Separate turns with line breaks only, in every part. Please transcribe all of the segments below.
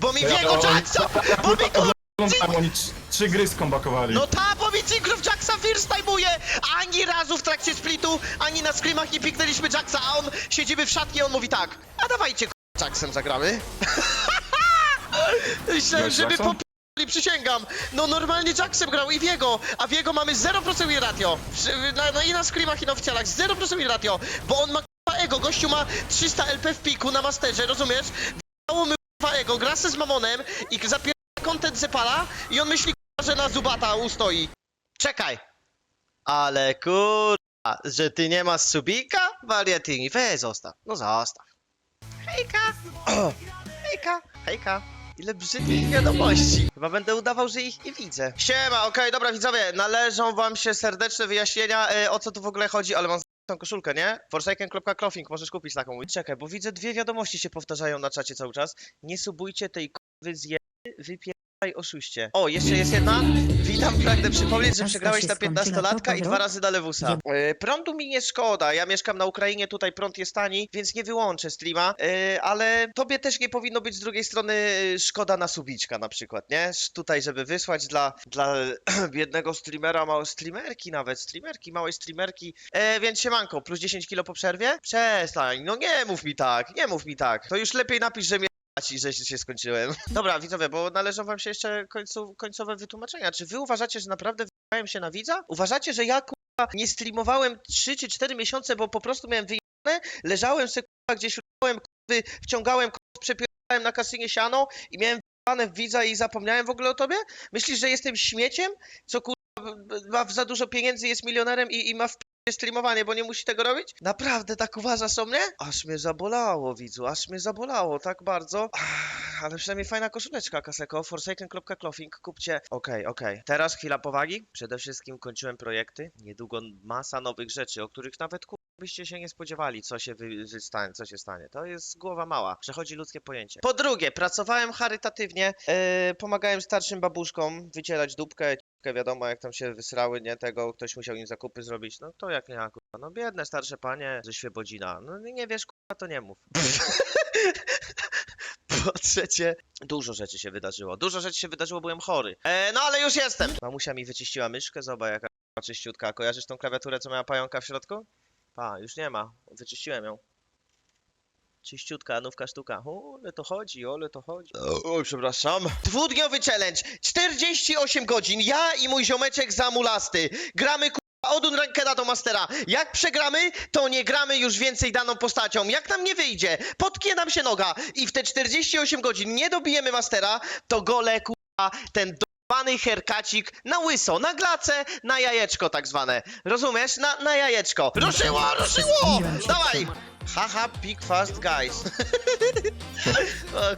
Bo mi
Ja
Diego
to-
Jackson!
Ja
Bo mi
oglądałem, oni trzy- trzy gry skombakowali.
No ta, bo mi Cinkrów Jacksa first time'uje! Ani razu w trakcie splitu, ani na screamach nie piknęliśmy Jacksa, a on siedzimy w szatnie i on mówi tak. A dawajcie. Jacksem zagramy. Myślałem,
Grałeś
żeby
Jackson?
po przysięgam. No normalnie Jacksem grał i Wiego, a Wiego mamy 0% win ratio. Przy- Na, na, I na screamach i na oficjalach 0% win ratio, bo on ma k***a ego, gościu ma 300 LP w piku na masterze, rozumiesz? Dało ego, gra se z Mamonem i zapiera content Zepala i on myśli że na Zubata ustoi. Czekaj. Ale kurwa, że ty nie masz subika? Wariatyni, weź zostaw, no zostaw. Hejka. Hejka, hejka. Ile brzydkich wiadomości. Chyba będę udawał, że ich nie widzę. Siema, okej, dobra widzowie, należą wam się serdeczne wyjaśnienia, e, o co tu w ogóle chodzi, ale mam tą koszulkę, nie? Forsaken.clothing, możesz kupić taką. Czekaj, bo widzę dwie wiadomości się powtarzają na czacie cały czas. Nie subujcie tej k***wy zje... Wypierdaj oszuście. O, jeszcze jest jedna. Witam, pragnę przypomnieć, że przegrałeś
się
na
skończyła,
15-latka i dwa razy na lewusa. E, prądu mi nie szkoda, ja mieszkam na Ukrainie, tutaj prąd jest tani, więc nie wyłączę streama, e, ale tobie też nie powinno być z drugiej strony e, szkoda na subiczka na przykład, nie? Sz- Tutaj, żeby wysłać dla, dla biednego streamera, małe streamerki nawet, streamerki, małej streamerki, e, więc siemanko, plus 10 kilo po przerwie? Przestań, no nie mów mi tak, nie mów mi tak, to już lepiej napisz, że mnie ci, że się skończyłem. Dobra, widzowie, bo należą wam się jeszcze końcu, końcowe wytłumaczenia. Czy wy uważacie, że naprawdę wyjechałem się na widza? Uważacie, że ja kurwa nie streamowałem 3 czy 4 miesiące, bo po prostu miałem wyjebane? Leżałem se kurwa gdzieś kurwy, wciągałem kurwa, na kasynie siano i miałem wyjebane w widza i zapomniałem w ogóle o tobie? Myślisz, że jestem śmieciem? Co kurwa ma za dużo pieniędzy, jest milionerem i, i ma w streamowanie, bo nie musi tego robić? Naprawdę tak uważasz o mnie? Aż mnie zabolało, widzu, aż mnie zabolało tak bardzo. Ach, Ale przynajmniej fajna koszuleczka, Kaseko. Forsaken.clothing, kupcie. Okej, okej. Teraz chwila powagi. Przede wszystkim kończyłem projekty. Niedługo masa nowych rzeczy, o których nawet ku... byście się nie spodziewali, co się wy... wystanie, co się stanie. To jest głowa mała. Przechodzi ludzkie pojęcie. Po drugie, pracowałem charytatywnie. E, pomagałem starszym babuszkom wycierać dupkę. Wiadomo, jak tam się wysrały, nie tego, ktoś musiał im zakupy zrobić. No to jak nie kurwa. No biedne starsze panie ze Świebodzina. No nie wiesz, kurwa, to nie mów. Po trzecie, dużo rzeczy się wydarzyło. Dużo rzeczy się wydarzyło, byłem chory. E, no ale już jestem. Mamusia mi wyczyściła myszkę, zobacz jaka k***a czyściutka. Kojarzysz tą klawiaturę, co miała pająka w środku? Pa, już nie ma. Wyczyściłem ją. Czyściutka, nówka sztuka. O, ale to chodzi, ole to chodzi. Oj, przepraszam. Dwudniowy challenge. 48 godzin. Ja i mój ziomeczek zamulasty. Gramy k***a od Unrankeda do Mastera. Jak przegramy, to nie gramy już więcej daną postacią. Jak nam nie wyjdzie, potknie nam się noga i w te 48 godzin nie dobijemy Mastera, to gole k***a ten dobany herkacik na łyso, na glacę, na jajeczko tak zwane. Rozumiesz? Na, na jajeczko. Ruszyło, ruszyło! Dawaj! Haha, big fast guys. o,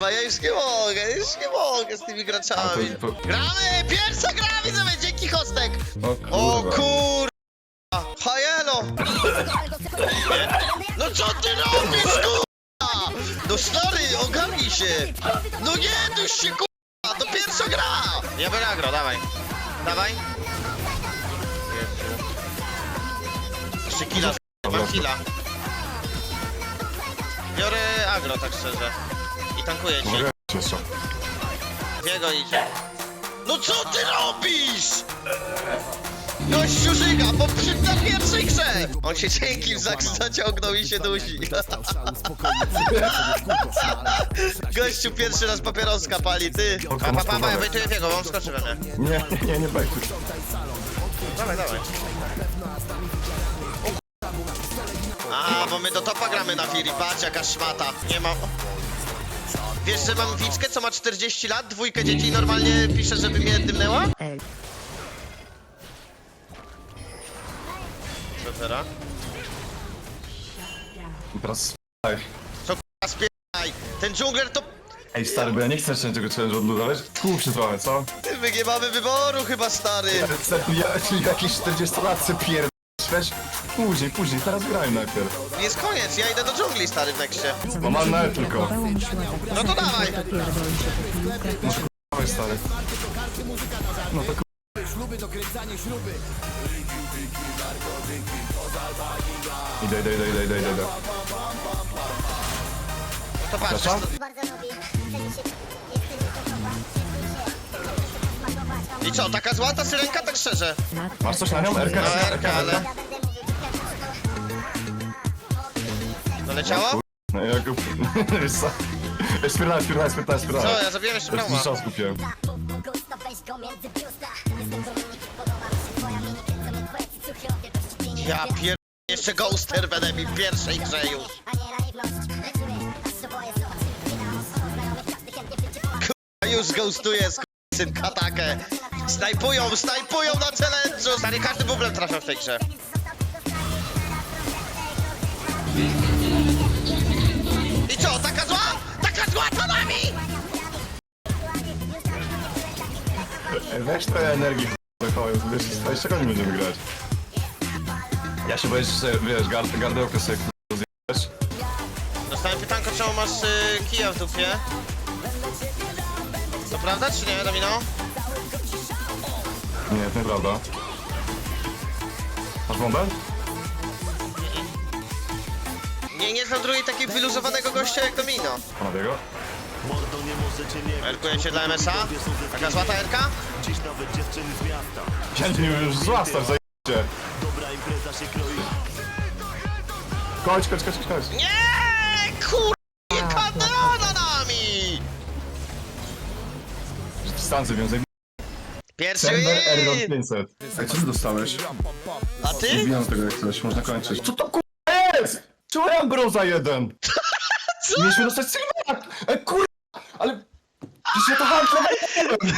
k***a, ja już nie mogę, już nie mogę z tymi
A,
graczami.
to, to,
Gramy! Pierwsza gra, widzowie, dzięki Hostek!
o
O
kurwa.
kurwa! Hajelo! No co ty robisz, kurwa? No stary, ogarnij się! No nie, duś się, kurwa! To pierwsza gra! Ja biorę agro, dawaj. Dawaj. Jeszcze killa, mam killa. Biorę agro, tak szczerze. I tankuję cię.
Mogę jeszcze.
Diego idzie. No co ty robisz? Gościu żyga, bo przy na pierwszej grze! On się dzięki w zak zaciągnął i się dusi. Gościu pierwszy raz papieroska pali, ty. Pa, pa, pa, pa, ja wejtuję Diego, bo on skoczy we mnie.
Nie, nie, nie, nie bajkuj.
Dawaj, dawaj. A, bo my do topa gramy na Firi, patrz jaka szmata. Nie ma... Wiesz, że mam wiczkę, co ma 40 lat, dwójkę dzieci i normalnie pisze, żeby mnie dymnęła? Co teraz? Co k***a spierdaj? Ten dżungler to...
Ej stary, bo ja nie chcę jeszcze tego challenge'u odluzować. Kup się trochę, co?
My nie mamy wyboru chyba, stary.
Stary, Ja, czyli jakieś 40 lat se pierd... Weź później, później, teraz graj najpierw.
Jest koniec, ja idę do dżungli, stary, w nexcie.
Bo mam na tylko.
Podobało mi się ładnie.
No to
Śluby, dokręcanie
śruby Ryki, tyki, narkotyki, Idę, idę, idę, idę, idę, idę.
To patrz,
Przepraszam?
I co, taka złota syrenka, tak szczerze?
Masz coś na nią? RK,
No, RK, RK, ale... Ja Doleciało?
No jak... Wiesz co? Ej, Spierdalam.
Co, ja zabiłem jeszcze Już
brauma. czas kupiłem.
Ja pier... Jeszcze ghoster będę mi w pierwszej grze już. Kurwa, już ghostuję syn katakę. Snajpują, snajpują na challenge'u. Stary, każdy bublem trafia w tej grze. I co, taka zła? Taka zła to nami!
Weź trochę energii, wychowaj, wiesz, z jeszcze nie będziemy grać. Ja się boję, że sobie, wiesz, gard, gardełkę sobie rozjebiesz.
Dostałem pytanko, czemu masz y, kija w dupie? To prawda czy nie, Domino?
Nie, to nieprawda. Masz bombę?
Nie, nie znam drugiej takiej wyluzowanego gościa jak Domino.
Panowie go?
Erkuję się dla MSA. Taka złata Erka?
Dziś nawet dziewczyny z miasta
Ja nie wiem, już zła star, zajęcie.
Dobra impreza się kroi
Chodź, chodź, chodź, chodź.
Nie, kur... Jaka drona nami!
Stancję wiązaj.
Pierwszy
Error
win!
500. Ej, co ty dostałeś?
A ty?
Wbijam tego jak coś, można kończyć. Co to kurwa jest? Czemu ja mam brąza jeden?
Co?
Mieliśmy dostać Silvera! Ej, kurwa! Ale... Przecież ja to handlowałem!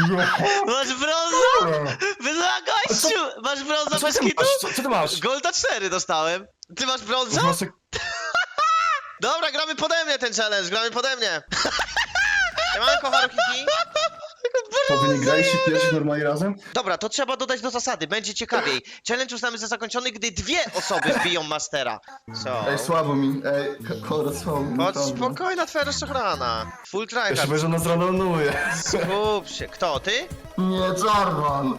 Masz brąza? Wyzwa gościu! Masz brąza
Co
bez kitu?
masz? Co, co ty masz?
Golda 4 dostałem. Ty masz brąza?
Wniosek...
Dobra, gramy pode mnie ten challenge, gramy pode mnie. Siemanko, Haruhiki.
To wy nie graliście pierwszy normalnie razem?
Dobra, to trzeba dodać do zasady, będzie ciekawiej. Challenge uznamy za zakończony, gdy dwie osoby wbiją Mastera. Co?
Ej, słabo mi, ej, K- Konrad, słabo mi.
Chodź,
naprawdę.
spokojna twoja rozczochrana. Full
Ja się
tryhard.
boję, że nas randomuje.
Skup się. Kto, ty?
Nie, Jarvan!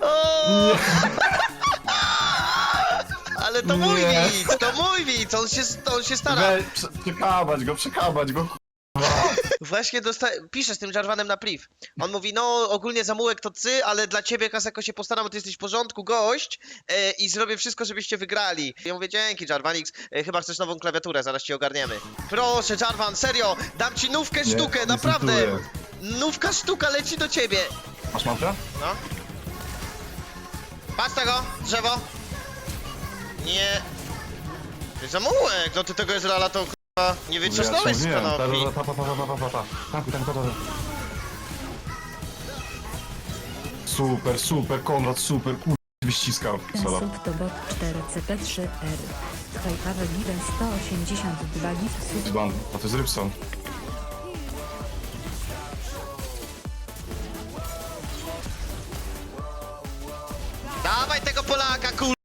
O! Ale to mój
Nie.
widz, to mój widz, on się, on się stara.
Przekabać go, przekabać go,
Właśnie dosta... piszę z tym Jarvanem na priv. On mówi, no ogólnie zamułek to cy, ale dla ciebie Kaseko się postaram, bo ty jesteś w porządku gość e, i zrobię wszystko, żebyście wygrali. Ja mówię, dzięki Jarvanix, e, chyba chcesz nową klawiaturę, zaraz ci ogarniemy. Proszę Jarvan, serio, dam ci nówkę
Nie,
sztukę,
nie
naprawdę.
cytuję.
Nówka sztuka leci do ciebie.
Masz mantrę?
No. Patrz tego, drzewo. Nie. Ty zamułek, no ty tego Izraela to nie wytrzasnąłeś z konopi.
ta, ta, ta, ta, ta, ta, ta, ta. Tankuj, tankuj, ta, ta, ta. Super, super, Konrad, super, kur... wyściskał. Solo.
Sub to bot 4CP3R. Twajpawe given 182 gift sub.
Dzban, a to jest Rybson.
Dawaj tego Polaka, kur...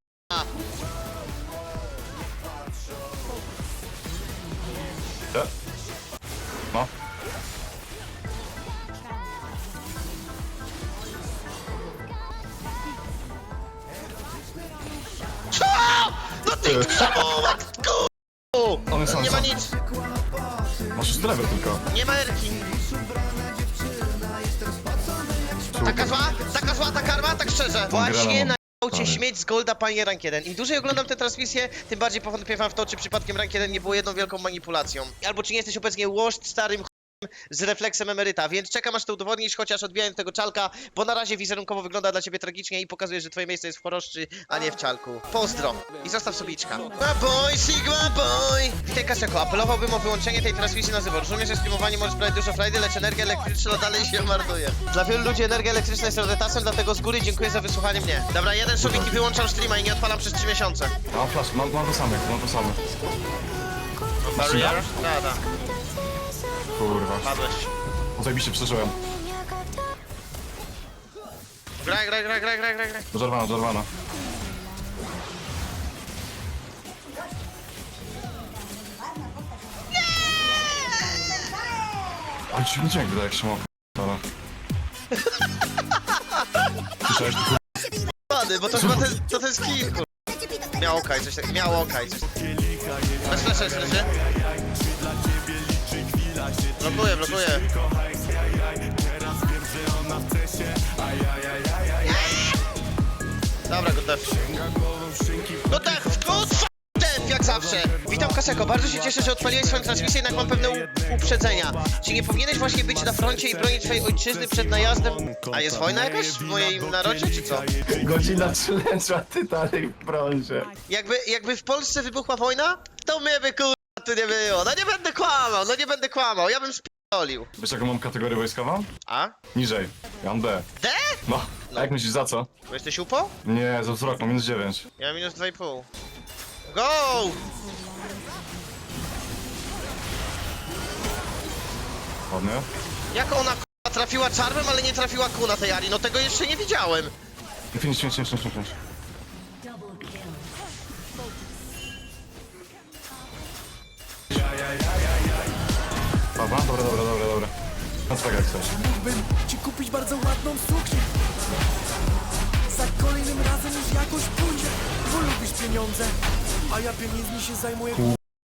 Właśnie na cię śmieć z Golda panie rank 1. Im dłużej oglądam tę transmisję, tym bardziej powątpiewam w to, czy przypadkiem rank 1 nie było jedną wielką manipulacją. Albo czy nie jesteś obecnie łoszt starym z refleksem emeryta, więc czekam aż to udowodnisz, chociaż odbijając tego czalka, bo na razie wizerunkowo wygląda dla ciebie tragicznie i pokazuje, że twoje miejsce jest w choroszczy, a nie w czalku. Pozdro i zostaw subiczka. Sigma boy, Sigma boy! Witaj Kasiako, apelowałbym o wyłączenie tej transmisji na żywo. Rozumiem, że streamowanie może sprawić dużo frajdy, lecz energia elektryczna dalej się marnuje. Dla wielu ludzi energia elektryczna jest priorytetem, dlatego z góry dziękuję za wysłuchanie mnie. Dobra, jeden subik i wyłączam streama i nie odpalam przez 3 miesiące.
Mam flash, mam, mam to samo, mam to samo.
Barrier? Da, da,
Kurwa.
padłeś.
No zajebiście przeżyłem.
Graj, graj, graj, graj, graj, graj, graj.
Do Jarvana. Ale dziwny dźwięk wydaje jak się ma Dobra. Słyszałeś tylko
Pady, bo to chyba ten, to ten skill, kur... Miał okaj, coś tak, miał okaj, coś Bez flasha jest leży. Blokuję, blokuję. Dobra, def, good f- def, jak zawsze. Witam Kaseko, bardzo się cieszę, że odpaliłeś swoją transmisję, jednak mam pewne uprzedzenia. Czy nie powinieneś właśnie być na froncie i bronić swojej ojczyzny przed najazdem? A jest wojna jakaś w moim narodzie, czy co?
Godzina trzylecza, Titanic w brązie.
Jakby, jakby w Polsce wybuchła wojna, to mnie by kurwa tu nie było. No nie będę kłamał, no nie będę kłamał, ja bym spierdolił.
Wiesz jaką mam kategorię wojskową?
A?
Niżej. Ja mam D.
D?
No. A jak myślisz za co?
Bo jesteś UPO?
Nie, za wzrok, mam minus 9.
Ja mam minus 2,5. Go!
Ładnie.
Jak ona k***a, trafiła czarmem, ale nie trafiła ku na tej Ali? No tego jeszcze nie widziałem.
Finish, finish, finish, finish, finish. Dobra, dobra, dobra, dobra, dobra. No tak jak chcesz.
Mógłbym ci kupić bardzo ładną suknię Za kolejnym razem już jakoś pójdzie Bo lubisz pieniądze A ja pieniędzmi się zajmuję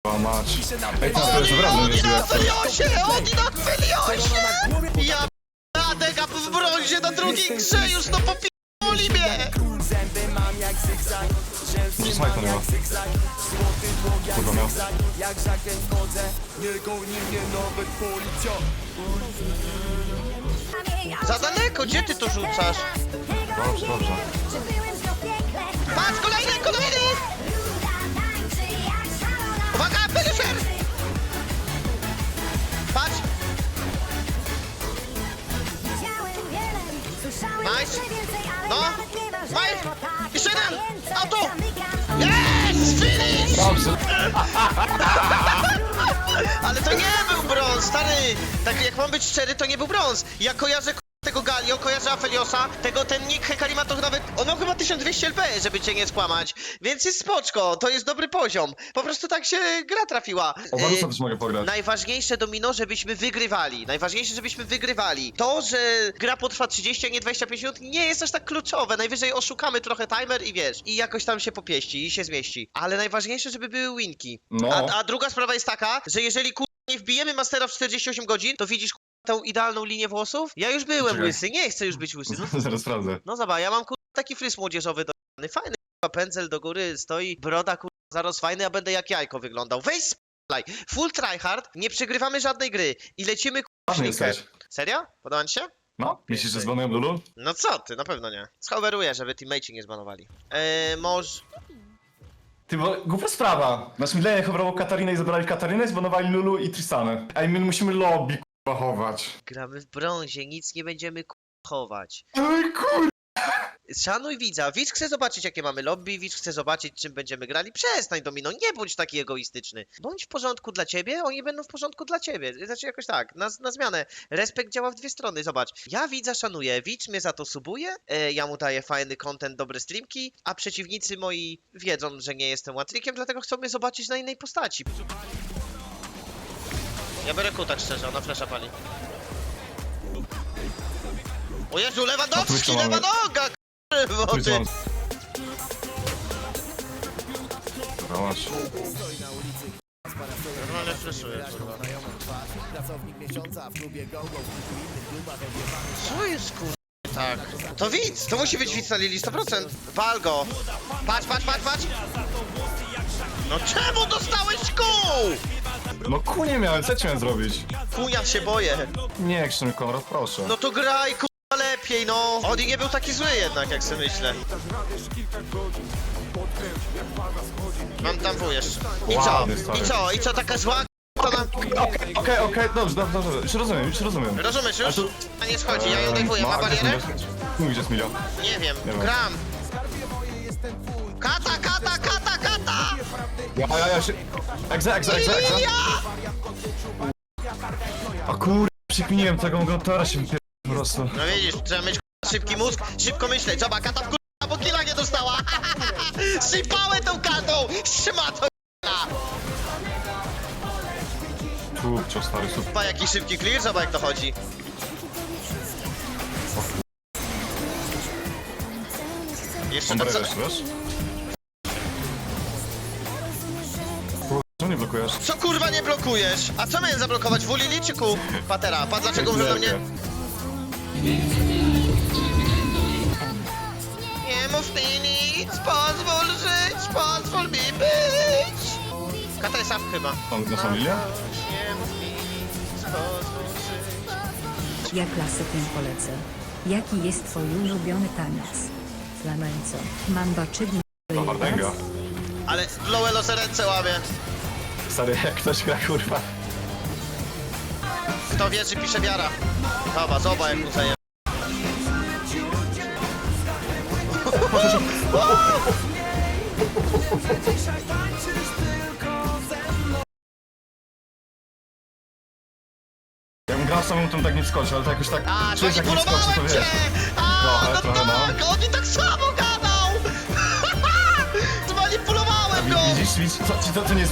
O mać.
Piszę na
Ej, to jest naprawdę
Oni na. Feliosie! Oni na Feliosie!
na głowie
Ja w brązie na drugiej grze już no popi***li mnie!
Zęby mam jak zygzak Rzęsy mam jak zygzak Złoty dług jak zygzak Jak zakręt wchodzę Nie goni mnie nawet policja
Za daleko, gdzie ty to rzucasz?
Dobrze, dobrze.
Patrz, kolejny, kolejny! Uwaga, finisher! Patrz! Nice. Mike. Jeszcze jeden. Auto. Yes! Finish!
Dobrze.
Ale to nie był brąz, stary! Tak jak mam być szczery, to nie był brąz. Ja kojarzę tego Galio, kojarzę Afeliosa, tego ten nick Hekarima to nawet... On miał chyba 1200 LP, żeby cię nie skłamać. Więc jest spoczko, to jest dobry poziom. Po prostu tak się gra trafiła.
O Warusa
E,
też mogę pograć.
Najważniejsze domino, żebyśmy wygrywali. Najważniejsze, żebyśmy wygrywali. To, że gra potrwa 30, a nie 25 minut, nie jest aż tak kluczowe. Najwyżej oszukamy trochę timer i wiesz, i jakoś tam się popieści i się zmieści. Ale najważniejsze, żeby były winki.
No.
A, a druga sprawa jest taka, że jeżeli kur... nie wbijemy mastera w 48 godzin, to widzisz. Tą idealną linię włosów? Ja już byłem
Czekaj.
łysy, nie chcę już być łysy. No,
Zaraz sprawdzę. no
zobacz, ja mam kur... taki fryz młodzieżowy do fajny kur... pędzel do góry stoi, broda kur... zaraz fajny, a będę jak jajko wyglądał. Weź splaj. Full tryhard, nie przegrywamy żadnej gry i lecimy kur...
Ładny
szlinkę.
jesteś.
Serio? Podoba ci się?
No? Myślisz, że zbanuję Lulu?
No co ty, na pewno nie. Schoweruję, żeby teammate'i nie zbanowali. Eee, może...
Ty, bo głupia sprawa. Nasz Milenie chowało Katarinę i zabrali Katarinę, zbanowali Lulu i Tristanę. Ej, my musimy lobby k***a chować.
Gramy w brązie, nic nie będziemy kur... chować.
Ej, kur...
Szanuj widza. Widz chce zobaczyć, jakie mamy lobby, widz chce zobaczyć, czym będziemy grali. Przestań, Domino, nie bądź taki egoistyczny. Bądź w porządku dla ciebie, oni będą w porządku dla ciebie. Znaczy jakoś tak, na, na zmianę. Respekt działa w dwie strony, zobacz. Ja widza szanuję, widz mnie za to subuje, e, ja mu daję fajny content, dobre streamki, a przeciwnicy moi wiedzą, że nie jestem łatrykiem, dlatego chcą mnie zobaczyć na innej postaci. Ja biorę kutak szczerze, ona flesza pali. O Jezu,
mamy.
lewa noga! Kurwa,
Twój
ty.
masz.
Normalnie fleszuję, kurwa. Co jest kur... Tak. To widz, to musi być widz na Lili 100%. Wal go. Patrz, patrz, patrz, patrz. No czemu dostałeś kół?
No ku nie miałem, co ci miałem zrobić?
Kunia się boję.
Nie, Krzysztof Konrad, proszę.
No to graj kurwa lepiej, no. Odi nie był taki zły jednak, jak sobie myślę. Mam tam wół jeszcze. I co?
Ładny, stary.
I co? I co, taka zła to nam...
Okej, okej, okej, dobrze, dobrze, dobrze. Już rozumiem, już rozumiem.
Rozumiesz
A
już?
tu-
A nie schodzi, ja ją
Eee,
dejwuję. Ma barierę?
Milio? Gdzie jest Milio?
Nie wiem.
Nie ma.
Gram. Kata, kata, kata, kata!
Ja, ja, ja się... Egze, egze, egze, egze. A kur... Przykminiłem tego, go teraz się wypier... po prostu.
No widzisz, trzeba mieć k***a, szybki mózg, szybko myśleć. Zobacz, kata w k***a, bo killa nie dostała. Sypałem tą katą! Szmato k***a.
Kurczę, stary, super.
Zobacz, jaki szybki clear, zobacz jak to chodzi. Jeszcze
Mam
to co...
wiesz? Czemu nie blokujesz?
Co kurwa nie blokujesz? A co miałem zablokować? W Lili czy ku? Patera, patrz dlaczego mówią do mnie... Nie mów mi nic, pozwól żyć, pozwól mi być. Kata jest up chyba.
Są, na linię?
Nie mów mi nic, pozwól żyć.
Ja klasykiem polecę. Jaki jest twój ulubiony taniec? Flamenco, mamba
Wardenga.
Ale Lowelo se ręce łamie.
Stary, jak ktoś gra, kurwa.
Kto wierzy, pisze wiara. Zobacz, zobacz jak mu zaje...
Ja bym grał samemu, to bym tak nie wskoczył, ale to jakoś tak...
A,
czujesz, jak nie wskoczy, to
manipulowałem cię!
wiesz.
A,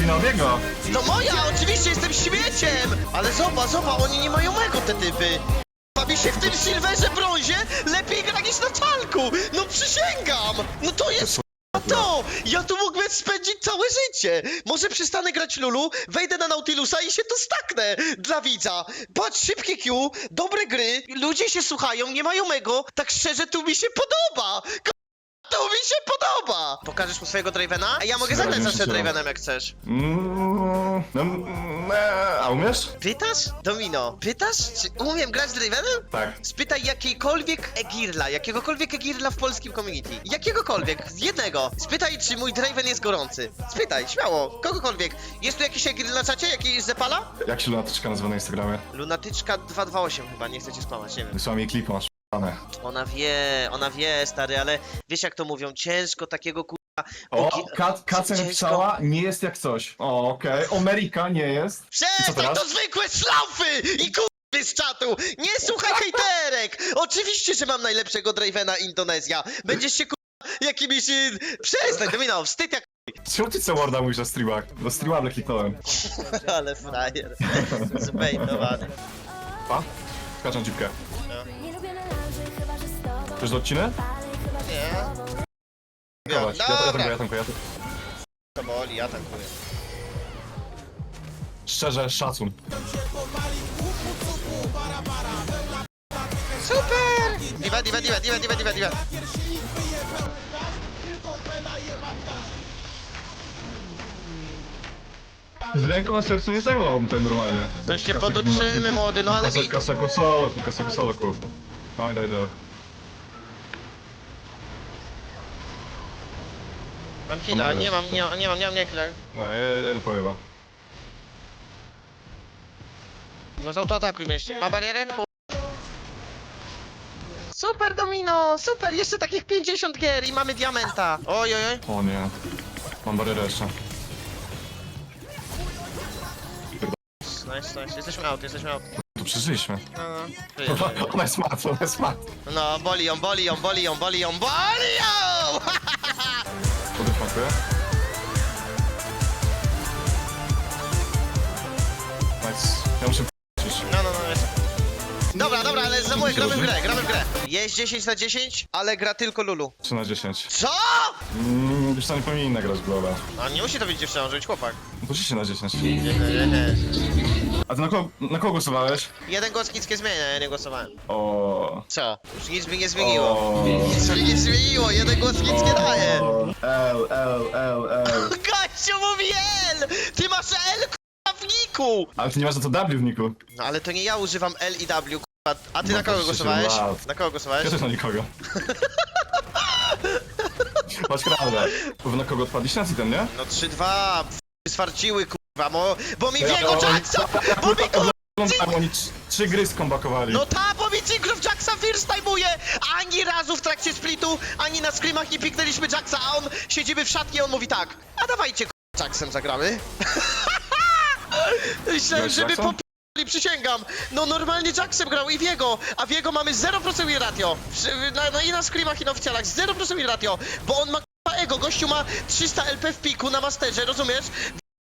ci to.
No moja, oczywiście jestem śmieciem! Ale zobacz, zobacz, oni nie mają mego te typy! A mi się w tym silwerze brązie lepiej gra niż na czalku! No przysięgam! No to jest to! Ja tu mógłbym spędzić całe życie! Może przestanę grać Lulu, wejdę na Nautilusa i się tu staknę dla widza! Patrz, szybkie Q, dobre gry, ludzie się słuchają, nie mają mego, tak szczerze tu mi się podoba! To mi się podoba! Pokażesz mu swojego Dravena? A ja mogę zagrać
Zgadza
zawsze
się.
Dravenem jak chcesz.
Mm, no, mm, e, a umiesz?
Pytasz? Domino, pytasz, czy umiem grać Dravenem?
Tak.
Spytaj jakiejkolwiek Egirla, jakiegokolwiek Egirla w polskim community. Jakiegokolwiek, jednego. Spytaj, czy mój Draven jest gorący. Spytaj, śmiało, kogokolwiek. Jest tu jakiś Egirl na czacie? Jakiś Zepala?
Jak się lunatyczka nazywa na Instagramie?
Lunatyczka 228 chyba, nie chcecie skłamać, nie wiem.
Wysłała mi klip, masz p***ane.
Ona wie, ona wie, stary, ale wiesz jak to mówią, ciężko takiego kurwa...
O,
Ogi-
Kat,
ciężko-
napisała, nie jest jak coś. O, okej. Omerika nie jest. I co
Przestań,
teraz?
to zwykłe szlaufy i kurwy z czatu! Nie słuchaj hejterek! Oczywiście, że mam najlepszego Dravena Indonezja. Będziesz się kurwa jakimiś... y, Przestań, Domino, wstyd jak...
Czemu ty co Warda mówisz na streamach? Do streamable kliknąłem.
Ale frajer. Zbejtowany.
Pa? Skaczam cipkę.
Nie
Chcesz do odcinek?
Nie.
Ja, ja
Dobra.
tankuję, ja tankuję.
to boli, ja tankuję.
Szczerze, szacun.
Super! Diva, diva, diva, diva, diva, diva, diva.
Z ręką na sercu nie zajmowałbym ten normalnie.
To się poduczymy, młody, no ale...
Kasek, kasek, solo, kasek, solo, kup. Daj, daj, daj.
Mam chwilę, nie mam, nie mam, nie mam, nie mam, nie chwilę.
No, ja, ja nie powiem.
No z autoatakuj mieście. Ma barierę? Super Domino, super, jeszcze takich 50 gier i mamy diamenta. Oj, oj, oj.
O nie. Mam barierę jeszcze.
Nice, nice, jesteśmy out, jesteśmy out.
Tu przeżyliśmy.
No, no.
Ona jest mat, ona jest mat.
No, boli ją, boli ją, boli ją, boli ją, boli ją!
Nice. Ja muszę p***ć.
No, no, no, jest. Dobra, dobra, ale za moje, gramy w grę, gramy w grę. Jest 10 na 10, ale gra tylko Lulu.
3 na 10.
Co?
Mmm, już tam nie powinien nagrać globa.
A nie musi to być dziewczyna, może być chłopak.
To 10 na 10. A ty na kogo, na kogo głosowałeś?
Jeden głos Kickie zmienia, ja nie głosowałem.
O.
Co? Już nic by nie zmieniło.
O.
Nic by nie zmieniło, jeden głos Kickie daje.
L, L, L, L.
Gościu mówi L! Ty masz L k***a w niku!
Ale ty nie masz na to W w niku.
No ale to nie ja używam L i W k***a. A ty
No
na
to
kogo głosowałeś?
lat.
Na kogo głosowałeś?
Ja też na nikogo. Masz prawdę. Wy na kogo odpadliście na ten, nie?
No 3-2, f- swarciły kurwa, bo, bo mi
ja-
Jackson! Bo mi kurwa...
Oni trzy, trzy gry skombakowali.
No ta, bo mi Synchro Jacksa first time'uje! Ani razu w trakcie splitu, ani na screamach nie piknęliśmy Jacksa, a on siedzimy w szatnie, on mówi tak. A dawajcie k***a, Jacksem zagramy. Myślałem,
Grałeś
żeby
Jacksem?
po przysięgam. No normalnie Jacksem grał i Wiego, a Wiego mamy 0% win ratio. Przy- Na, I na screamach i na oficjalach 0% win ratio, bo on ma ego, gościu ma 300 LP w piku na masterze, rozumiesz?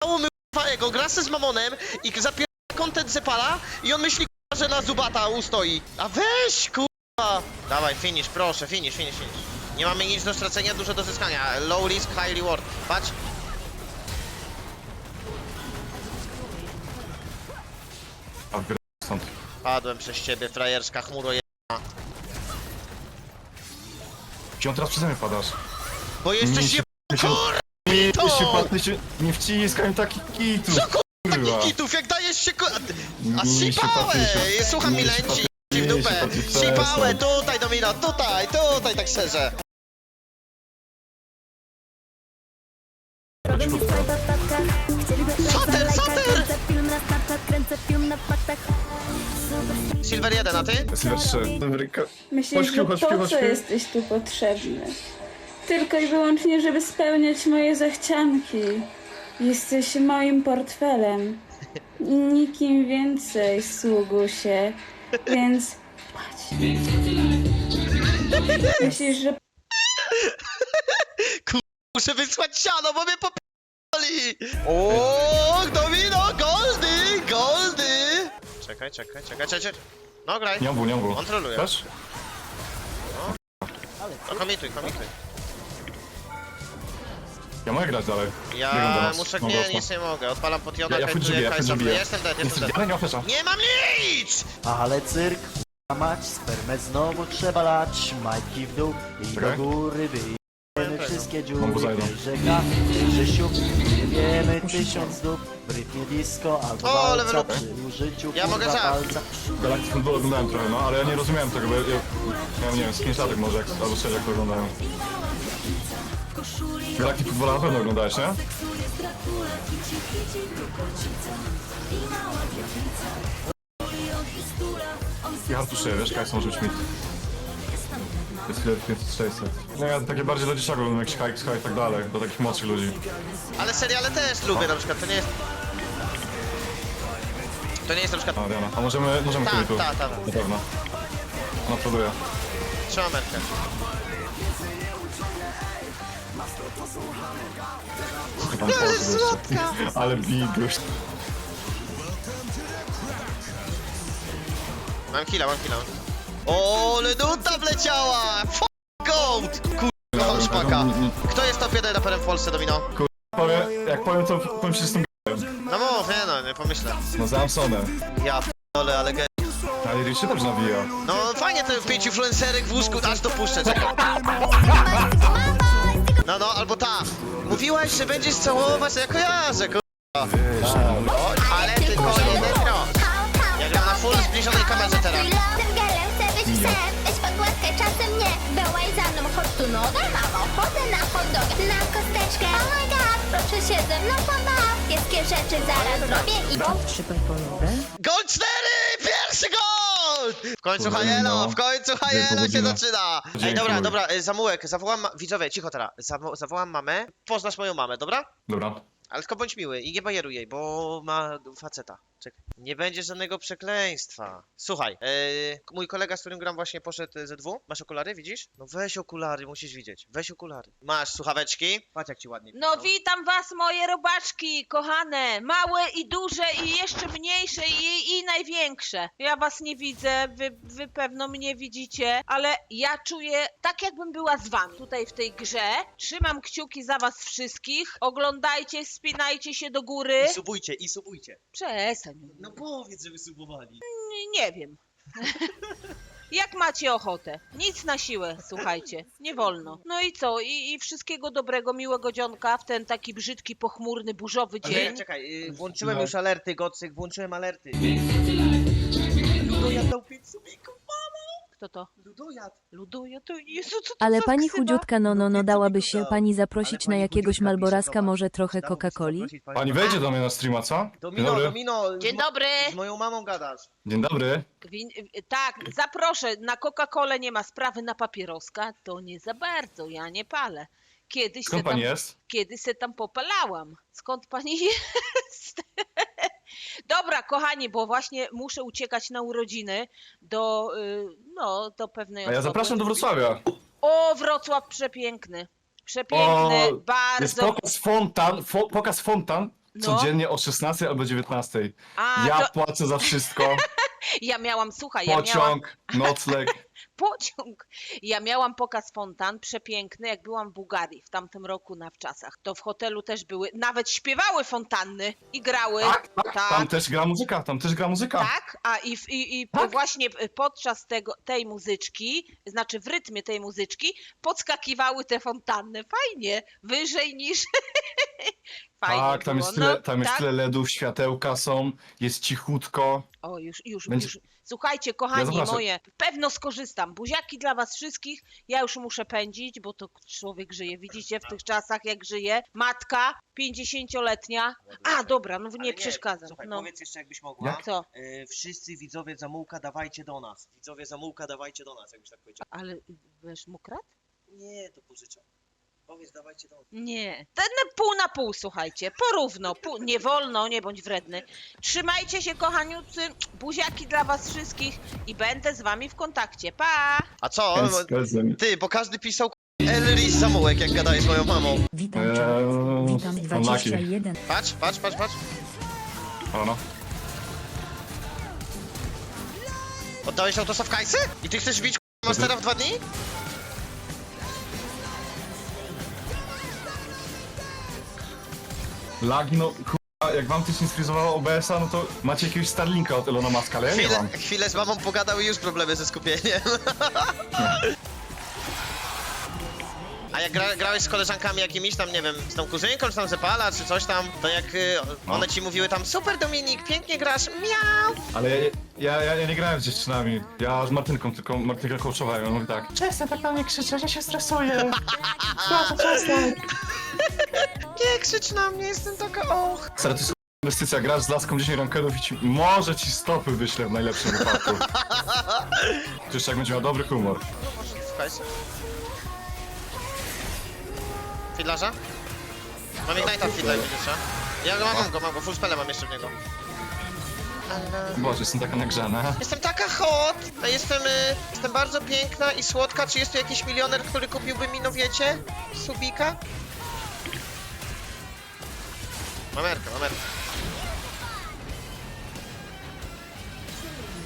Dało k***a ego, gra z Mamonem i zapier... content Zepala i on myśli że na Zubata ustoi. A weź k***a! Dawaj, finish, proszę, finish, finish, finish. Nie mamy nic do stracenia, dużo do zyskania. Low risk, high reward. Patrz.
Stąd.
Padłem przez ciebie, frajerska chmuro je...
Gdzie on teraz przeze mnie padasz?
Bo jesteś je...
Nie się, nie,
to!
się, pat- nie, się, nie wciskaj mi takich kitów.
Co Takich
kurwa.
kitów, jak dajesz się ko... A
się
sipałe!
patrzy-
Słucham
mi się
Milenci
patrzy-
w dupę.
się patrzy-
Sipałe, tutaj Domino, tutaj, tutaj, tak szczerze.
Tatka Chcieliby
Sater, sater!
Kręcę film na Snapchat, kręcę film na faktach Super
Silver 1, a ty?
Silver 3. Dobry, ko-
Myślisz,
Chodź
że
chodź
po
chodź
co jesteś tu potrzebny? Tylko i wyłącznie, żeby spełniać moje zachcianki. Jesteś moim portfelem. I nikim więcej, sługusie. Więc płać. Myślisz, że
Muszę wysłać siano, bo mnie popali! O, Domino, goldy, goldy! Czekaj, czekaj, czekaj, czekaj. No graj.
Nie obu, nie obu.
On troluje.
Też?
No komituj, komituj.
Ja mogę grać dalej. Biegam do
Ja
nas.
muszę,
Mam
nie,
głośno.
nic nie mogę. Odpalam potiona,
Ja, ja
krętuję
wchodzę, ja wchodzę.
Jestem dead, jestem dead.
nie.
Nie mam nic!
Ale cyrk, k***a mać, spermę znowu trzeba lać, majtki w dół i
Czekaj.
do góry wyjdziemy wszystkie dziury, rzeka, nie wiemy tysiąc dób, Britney disco albo
O,
walca,
up.
przy użyciu
Ja
kurwa
mogę za.
palca.
Galactic Football oglądałem trochę, no, ale ja nie rozumiałem tego, bo ja, ja, ja nie wiem, screenshotek może, jak, albo szczerze jak to oglądałem. Galactic Football na pewno oglądałeś, nie? Ja hartuszuję, wiesz, Kajs może być mit. Jest chwilę 500-600. No ja takie bardziej do dzieciaków jak Sky, Sky i tak dalej, do takich młodszych ludzi.
Ale seriale też lubię na przykład, to nie jest... To nie jest na przykład...
A, Diana, a możemy, możemy
Tak,
kupić tu?
tak, tak.
Na pewno. Ona próbuje.
Trzymam metkę.
Tam słodka! Ale biguś.
Mam killa, mam killa. O, ale nuta wleciała! F goat! Kurwa, szpaka. Kto jest top 1 raperem w Polsce, Domino?
Powiem, jak powiem to powiem się z tym
No mów, nie no, nie pomyślę.
No z Amsonem.
Ja p***ole, ale ge...
Ale Richie też nawija.
No fajnie to pięć influencerek w łóżku, aż dopuszczę, czekaj. No, no, albo ta. Mówiłaś, że będziesz całować, a ja kojarzę, kurwa. O, ale tylko jeden rok. Ja gram na full zbliżonej kamerze teraz.
Weź pogłaskaj czasem nie Byłaj za mną, chodź tu no Mam ochotę na hot Na kosteczkę Oh my god, proszę się ze mną pobaw Kiepskie rzeczy zaraz zrobię i
3 paypalowe.
Gol 4! Pierwszy gol! W końcu Hajeno,
no.
w końcu Hajeno się
godzina.
zaczyna! Ej,
Dziękuję.
dobra, dobra, y, Zamułek, zawołam, ma- widzowie, cicho teraz, Zawo zawołam mamę, poznasz moją mamę, dobra?
Dobra.
Ale tylko bądź miły i nie bajeruj jej, bo ma faceta. Czekaj. Nie będzie żadnego przekleństwa. Słuchaj, yy, mój kolega, z którym gram właśnie poszedł e, ZW. Masz okulary, widzisz? No weź okulary, musisz widzieć. Weź okulary. Masz słuchaweczki. Patrz jak ci ładnie.
No witam was moje robaczki, kochane, małe i duże i jeszcze mniejsze i, i największe. Ja was nie widzę, wy, wy pewno mnie widzicie, ale ja czuję tak jakbym była z wami tutaj w tej grze. Trzymam kciuki za was wszystkich, oglądajcie, spinajcie się do góry.
I subujcie, i subujcie.
Przestań,
No powiedz, żeby subowali.
nie, nie wiem. Jak macie ochotę? Nic na siłę, słuchajcie. Nie wolno. No i co? I, I wszystkiego dobrego, miłego dzionka w ten taki brzydki, pochmurny, burzowy
Ale
dzień.
czekaj, yy, włączyłem
No.
już alerty, Gocyk, włączyłem alerty. Ludojad dał 5 subików,
Kto to?
Ludojad.
To Jezu, co to
Ale
za
pani
ksywa?
chudziutka, no no no dałaby się pani zaprosić na jakiegoś malboraska, może trochę
się
Coca-Coli?
Pani wejdzie do mnie na streama, co? Dzień
Domino,
dobry.
Domino.
Dzień
z mo-
dobry.
Z moją mamą gadasz.
Dzień dobry.
Win... y, Tak, zaproszę. Na Coca-Colę nie ma sprawy, na papieroska to nie za bardzo. Ja nie palę. Kiedyś
Skąd
se tam,
pani jest?
Kiedyś se tam popalałam. Skąd pani jest? Dobra, kochani, bo właśnie muszę uciekać na urodziny do, y, no, do pewnej
A ja
osoby.
zapraszam do Wrocławia.
O, Wrocław przepiękny. Przepiękny,
O,
bardzo.
Jest pokaz fontan, fo, pokaz fontan
No.
codziennie o 16 albo 19.
A,
ja
to-
płacę za wszystko.
Ja miałam, słuchaj, ja miałam
Pociąg, nocleg.
pociąg. Ja miałam pokaz fontan przepiękny, jak byłam w Bułgarii w tamtym roku na wczasach. To w hotelu też były, nawet śpiewały fontanny i grały.
Tak, tak,
tak.
tam też gra muzyka, tam też gra muzyka.
Tak, a i, w- i, i
Tak.
właśnie podczas tego, tej muzyczki, znaczy w rytmie tej muzyczki, podskakiwały te fontanny. Fajnie, wyżej niż. Fajnie
tak, tam
było.
jest tyle,
no,
tam jest
tak.
tyle ledów, światełka są, jest cichutko.
O, już, już,
Będzie-
już. Słuchajcie, kochani
zapraszam.
moje, pewno skorzystam. Buziaki dla was wszystkich. Ja już muszę pędzić, bo to człowiek żyje. Widzicie w tych czasach, jak żyje. Matka, 50-letnia. A, dobra, no nie przeszkadzam.
Słuchaj,
No.
powiedz jeszcze jakbyś mogła.
Co?
Y, wszyscy widzowie Zamułka dawajcie do nas. Widzowie Zamułka dawajcie do nas, jakbyś tak powiedział.
Ale wiesz, mu kradł?
Nie, to pożyczam. Powiedz dawajcie do.
Nie. Ten pół na pół, słuchajcie. Porówno. Pół, nie wolno, nie bądź wredny. Trzymajcie się, kochaniucy. Buziaki dla was wszystkich i będę z wami w kontakcie. Pa!
A co? Ty, bo każdy pisał k- Elris Zamułek, jak gadałeś z moją mamą.
Witam
Eee,
cię. Witam
unlucky.
21.
Patrz, patrz, patrz, patrz.
O no.
Oddałeś autosa w kajsy? I ty chcesz bić k- Mastera w dwa dni?
Lagi, no kurwa, jak wam coś nie sfrizowało OBS-a, no to macie jakiegoś Starlinka od Elona Muska, ale ja nie
Chwilę,
mam.
chwilę z mamą pogadał i już problemy ze skupieniem. A jak gra, grałeś z koleżankami jakimiś tam, nie wiem, z tą kuzynką, czy tam Zepala, czy coś tam, to jak y,
No.
one ci mówiły tam Super Dominik, pięknie grasz, miau!
Ale ja, ja, ja, ja nie grałem z dziewczynami. Ja z Martynką, tylko Martynkę coachowałem. On mówi tak. Przestań tak na mnie krzyczeć, ja się stresuję. Proszę, przestań.
Nie krzycz na mnie, jestem taka och.
Stary, to jest inwestycja, grasz z laską 10 rankerów i ci, może ci stopy wyślę w najlepszym wypadku. Jeszcze jak będzie miał dobry humor.
Słuchaj. Fidlarza? Mam Ignite'a w co? Ja go mam, go mam go, full mam jeszcze w niego.
Boże, jestem taka nagrzana.
Jestem taka hot, a jestem, y, jestem bardzo piękna i słodka. Czy jest tu jakiś milioner, który kupiłby mi, no wiecie, subika? Mamerka, mamerka.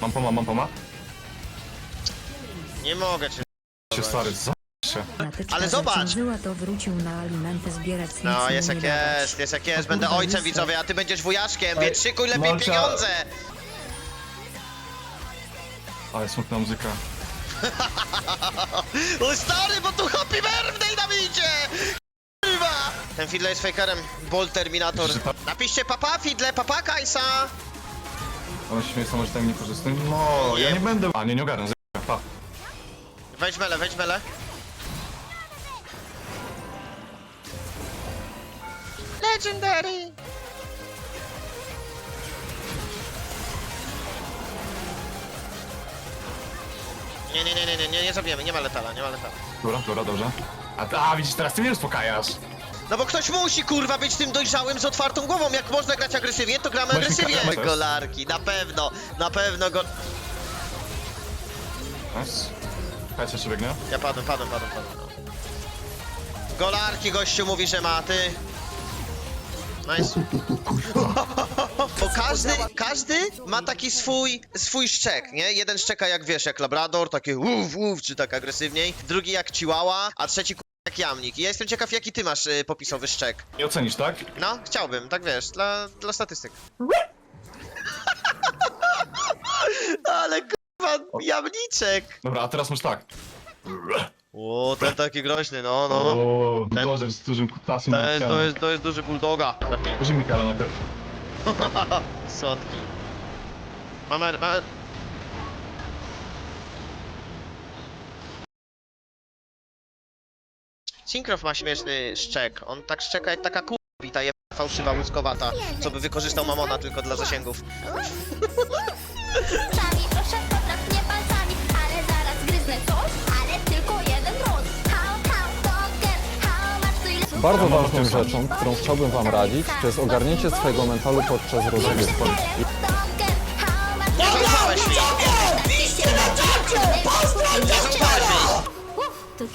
Mam poma, mam poma.
Nie mogę cię.
Się stary, za się.
Ale zobacz!
zaciążyła, to wrócił na alimenty zbierać nic
No,
mu
jest
nie
jak
dawać.
jest, jest jak jest. Będę
kurwa,
ojcem, widzowie, a ty będziesz wujaszkiem, więc szykuj lepiej
Malcia-
pieniądze!
Ale smutna muzyka.
O stary, bo tu happy birthday nam idzie! Ten Fidle jest fakerem. Bolt Terminator.
Że
Napiszcie papa Fidle, papa Kajsa!
Ona się śmieje samożytem niekorzystnym. No, ja nie będę... A, nie, nie ogarnę, z- pa.
Wejdź mele, wejdź mele. Legendary! Nie, nie, nie, nie, nie, nie, nie zabijemy, nie ma letala, nie ma letala.
Dobra, dobra, dobrze. A, a widzisz, teraz ty mnie uspokajasz.
No bo ktoś musi kurwa być tym dojrzałym z otwartą głową. Jak można grać agresywnie, to gramy
Właśnie
agresywnie.
ka-
Golarki, na pewno, na pewno go.
Nice. Hajs jeszcze biegnie.
Ja padłem, padłem, padłem, padłem. Golarki gościu mówi, że ma, ty. Nice. Bo każdy, każdy ma taki swój, swój szczek, nie? Jeden szczeka jak wiesz, jak labrador, taki uf, uf, czy tak agresywniej. Drugi jak chihuahua, a trzeci jak jamnik. Ja jestem ciekaw, jaki ty masz y, popisowy szczek.
Nie ocenisz, tak?
No, chciałbym, tak wiesz, dla, dla statystyk. Ale kurwa, jamniczek!
Dobra, a teraz masz tak.
O, ten taki groźny, no, no.
O,
Ten-
z dużym kutasem
To
na
jest, to jest, to jest duży bulldoga.
Użyj mi kara najpierw.
Słodki. Mamy, mamy... Syncrof ma śmieszny szczek. On tak szczeka jak taka kurwa je fałszywa łuskowata, co by wykorzystał Mamona tylko dla zasięgów.
Sami proszę popraw mnie palcami, ale zaraz gryznę coś, ale tylko jeden roz. How, how, dogger, how much do you love
Bardzo ważną rzeczą, którą chciałbym Wam radzić, to jest ogarnięcie swojego mentalu podczas rozgrywki.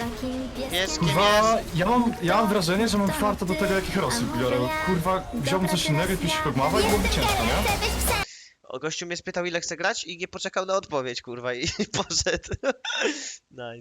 Uff, tu taki pies.
Pieskiem
Kurwa, ja mam, ja mam wrażenie, że mam czwarto do tego, jakich rosów biorę. Kurwa, wziąłbym coś innego, jakiś kogmawa i byłoby ciężko, nie?
O, gościu mnie spytał ile chce grać i nie poczekał na odpowiedź, kurwa, i poszedł. nice.